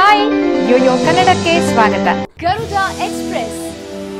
Hi YoYo ಕನ್ನಡಕ್ಕೆ ಸ್ವಾಗತ. Garuda express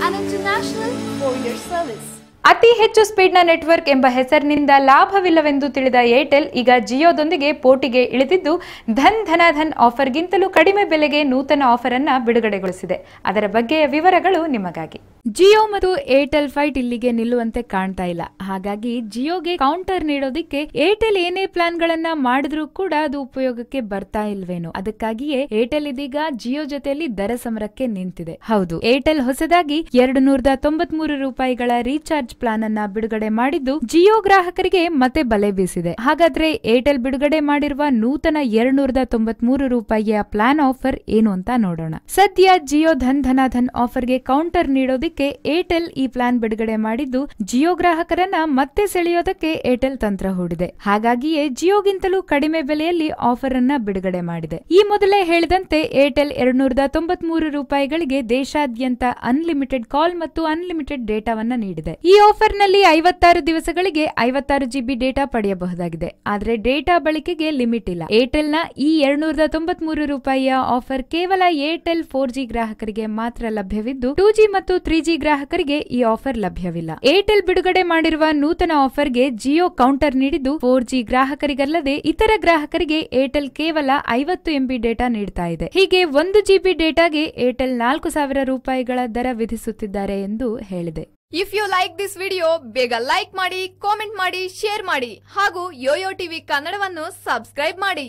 an international courier service ಅತಿ ಹೆಚ್ಚು ಸ್ಪೀಡ್ನ ನೆಟ್ವರ್ಕ್ ಎಂಬ ಹೆಸರಿನಿಂದ ಲಾಭವಿಲ್ಲವೆಂದು ತಿಳಿದ ಏರ್ಟೆಲ್ ಈಗ ಜಿಯೋದೊಂದಿಗೆ ಪೋಟಿಗೆ ಇಳಿದಿದ್ದು ಧನ್ ಧನ ಧನ್ ಆಫರ್ಗಿಂತಲೂ ಕಡಿಮೆ ಬೆಲೆಗೆ ನೂತನ ಆಫರ್ ಅನ್ನ ಬಿಡುಗಡೆಗೊಳಿಸಿದೆ. ಅದರ ಬಗ್ಗೆಯ ವಿವರಗಳು ನಿಮಗಾಗಿ. ಜಿಯೋ ಮತ್ತು ಏರ್ಟೆಲ್ ಫೈಟ್ ಇಲ್ಲಿಗೆ ನಿಲ್ಲುವಂತೆ ಕಾಣ್ತಾ ಇಲ್ಲ. ಹಾಗಾಗಿ ಜಿಯೋಗೆ ಕೌಂಟರ್ ನೀಡೋದಿಕ್ಕೆ ಏರ್ಟೆಲ್ ಏನೇ ಪ್ಲಾನ್ ಗಳನ್ನ ಮಾಡಿದ್ರೂ ಕೂಡ ಅದು ಉಪಯೋಗಕ್ಕೆ ಬರ್ತಾ ಇಲ್ವೇನೋ. ಅದಕ್ಕಾಗಿಯೇ ಏರ್ಟೆಲ್ ಇದೀಗ ಜಿಯೋ ಜೊತೆಯಲ್ಲಿ ದರ ಸಮರಕ್ಕೆ ನಿಂತಿದೆ. ಹೌದು, ಏರ್ಟೆಲ್ ಹೊಸದಾಗಿ ಎರಡು ನೂರದ ತೊಂಬತ್ಮೂರು ರೂಪಾಯಿಗಳ ರೀಚಾರ್ಜ್ ಪ್ಲಾನ್ ಅನ್ನ ಬಿಡುಗಡೆ ಮಾಡಿದ್ದು ಜಿಯೋ ಗ್ರಾಹಕರಿಗೆ ಮತ್ತೆ ಬಲೆ ಬೀಸಿದೆ. ಹಾಗಾದ್ರೆ ಏರ್ಟೆಲ್ ಬಿಡುಗಡೆ ಮಾಡಿರುವ ನೂತನ ಎರಡು ನೂರದ ತೊಂಬತ್ಮೂರು ರೂಪಾಯಿಯ ಪ್ಲಾನ್ ಆಫರ್ ಏನು ಅಂತ ನೋಡೋಣ. ಸದ್ಯ ಜಿಯೋ ಧನ್ ಧನ ಧನ್ ಆಫರ್ಗೆ ಕೌಂಟರ್ ನೀಡೋದಕ್ಕೆ ಏರ್ಟೆಲ್ ಈ ಪ್ಲಾನ್ ಬಿಡುಗಡೆ ಮಾಡಿದ್ದು, ಜಿಯೋ ಗ್ರಾಹಕರನ್ನ ಮತ್ತೆ ಸೆಳೆಯೋದಕ್ಕೆ ಏರ್ಟೆಲ್ ತಂತ್ರ ಹೂಡಿದೆ. ಹಾಗಾಗಿಯೇ ಜಿಯೋಗಿಂತಲೂ ಕಡಿಮೆ ಬೆಲೆಯಲ್ಲಿ ಆಫರ್ ಅನ್ನ ಬಿಡುಗಡೆ ಮಾಡಿದೆ. ಈ ಮೊದಲೇ ಹೇಳಿದಂತೆ ಏರ್ಟೆಲ್ ಎರಡ್ನೂರದ ರೂಪಾಯಿಗಳಿಗೆ ದೇಶಾದ್ಯಂತ ಅನ್ಲಿಮಿಟೆಡ್ ಕಾಲ್ ಮತ್ತು ಅನ್ಲಿಮಿಟೆಡ್ ಡೇಟಾವನ್ನ ನೀಡಿದೆ. ಈ ಆಫರ್ನಲ್ಲಿ ಐವತ್ತಾರು ದಿವಸಗಳಿಗೆ ಐವತ್ತಾರು ಜಿಬಿ ಡೇಟಾ ಪಡೆಯಬಹುದಾಗಿದೆ. ಆದ್ರೆ ಡೇಟಾ ಬಳಕೆಗೆ ಲಿಮಿಟ್ ಇಲ್ಲ. ಏರ್ಟೆಲ್ನ ಈ ಎರಡ್ನೂರದ ತೊಂಬತ್ಮೂರು ರೂಪಾಯಿಯ ಆಫರ್ ಕೇವಲ ಏರ್ಟೆಲ್ ಫೋರ್ ಜಿ ಗ್ರಾಹಕರಿಗೆ ಮಾತ್ರ ಲಭ್ಯವಿದ್ದು, ಟೂ ಜಿ ಮತ್ತು ತ್ರೀ ಜಿ ಗ್ರಾಹಕರಿಗೆ ಈ ಆಫರ್ ಲಭ್ಯವಿಲ್ಲ. ಏರ್ಟೆಲ್ ಬಿಡುಗಡೆ ಮಾಡಿರುವ ನೂತನ ಆಫರ್ಗೆ ಜಿಯೋ ಕೌಂಟರ್ ನೀಡಿದ್ದು ಫೋರ್ ಜಿ ಗ್ರಾಹಕರಿಗಲ್ಲದೆ ಇತರ ಗ್ರಾಹಕರಿಗೆ ಏರ್ಟೆಲ್ ಕೇವಲ ಐವತ್ತು ಎಂಬಿ ಡೇಟಾ ನೀಡ್ತಾ ಇದೆ. ಹೀಗೆ ಒಂದು ಜಿಬಿ ಡೇಟಾಗೆ ಏರ್ಟೆಲ್ ನಾಲ್ಕು ಸಾವಿರ ರೂಪಾಯಿಗಳ ದರ ವಿಧಿಸುತ್ತಿದ್ದಾರೆ ಎಂದು ಹೇಳಿದೆ. If you like this video ಬೇಗ ಲೈಕ್ ಮಾಡಿ ಕಾಮೆಂಟ್ ಮಾಡಿ ಶೇರ್ ಮಾಡಿ ಹಾಗೂ ಯೋಯೋ ಟಿವಿ ಕನ್ನಡವನ್ನು ಸಬ್ಸ್ಕ್ರೈಬ್ ಮಾಡಿ.